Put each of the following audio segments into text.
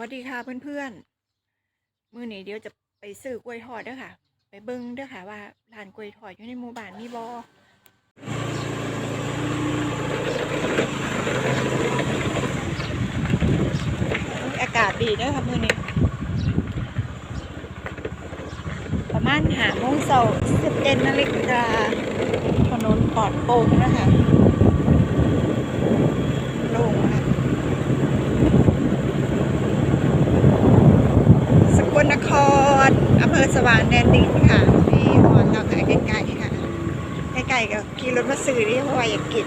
วัสดีค่ะเพื่อนๆ มื้อนี้เดี๋ยวจะไปซื้อกล้วยทอดเด้อค่ะ ไปเบิ่งเด้อค่ะว่าร้านกล้วยทอดอยู่ในหมู่บ้านมีบ่อากาศดีเด้อค่ะมือนี้ประมาณหาโมงเช้า17นาฬิกาถนนปลอดโปร่งนะคะโล่งค่ะ สก ลนครอำเภอสว่างแดนดินค่ะพี่ฮอนเราขายใกล้ๆค่ะใกล้ๆกับขี่รถมาซื้อนี่เพราะว่าอยากกิน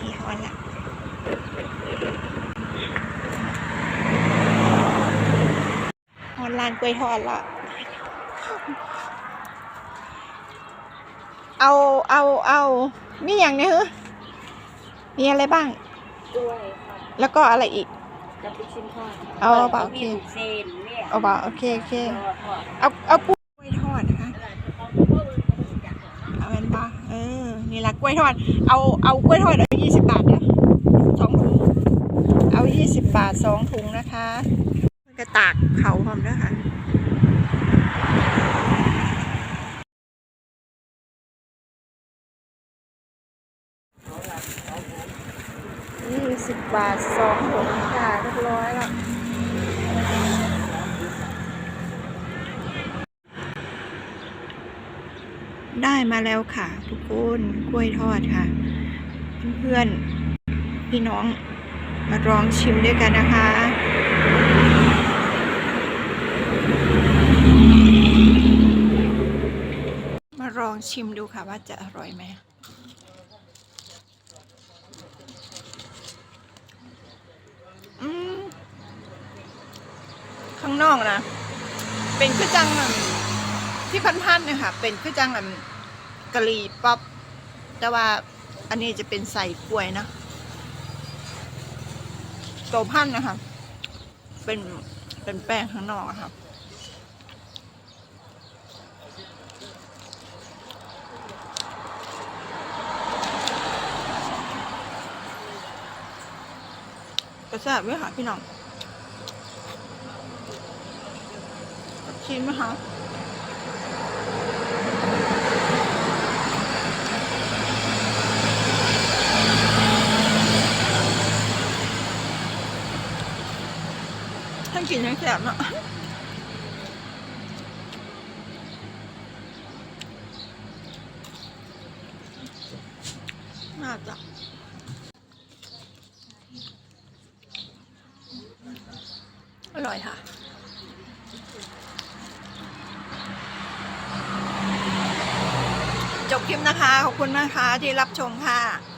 พี่ฮอนละฮอนร้านกล้วยทอดละเอาเอาเอามีอย่างเนี้ยเหรอมีอะไรบ้างด้วยค่ะแล้วก็อะไรอีก กับลูกชิ้นทอดเอาเปล่าโอเค มีลูกเส้นเนี่ยเอาบ่าโอเคโอเค ทอดทอดเอาเอากล้วยทอดนะคะเอาเป็นปะเออ นี่ละกล้วยทอด เอาเอากล้วยทอดเอายี่สิบบาทเนี่ยสองถุง เอายี่สิบบาทสองถุงนะคะกระตากเขาพร้อมด้วยค่ะ ยี่ สิบบาทสองถุงค่ะเรียบร้อยแล้วได้มาแล้วค่ะ ทุกคนกล้วยทอดค่ะ เพื่อนๆพี่น้องมาลองชิมด้วยกันนะคะมาลองชิมดูค่ะว่าจะอร่อยไหม ข้างนอกนะเป็นคือจังที่พันๆเนี่ยค่ะ เป็นคือจังแบบกะหรี่ป๊อปแต่ว่าอันนี้จะเป็นใส่กล้วยนะตัวพันนะคะเป็นเป็นแป้งข้างนอกค่ะกระแซบด้วยค่ะพี่น้อง ชิมไหมคะทั้งกินทั้งแสบเนาะน่าจะอร่อยค่ะ จบคลิปนะคะ ขอบคุณนะคะที่รับชมค่ะ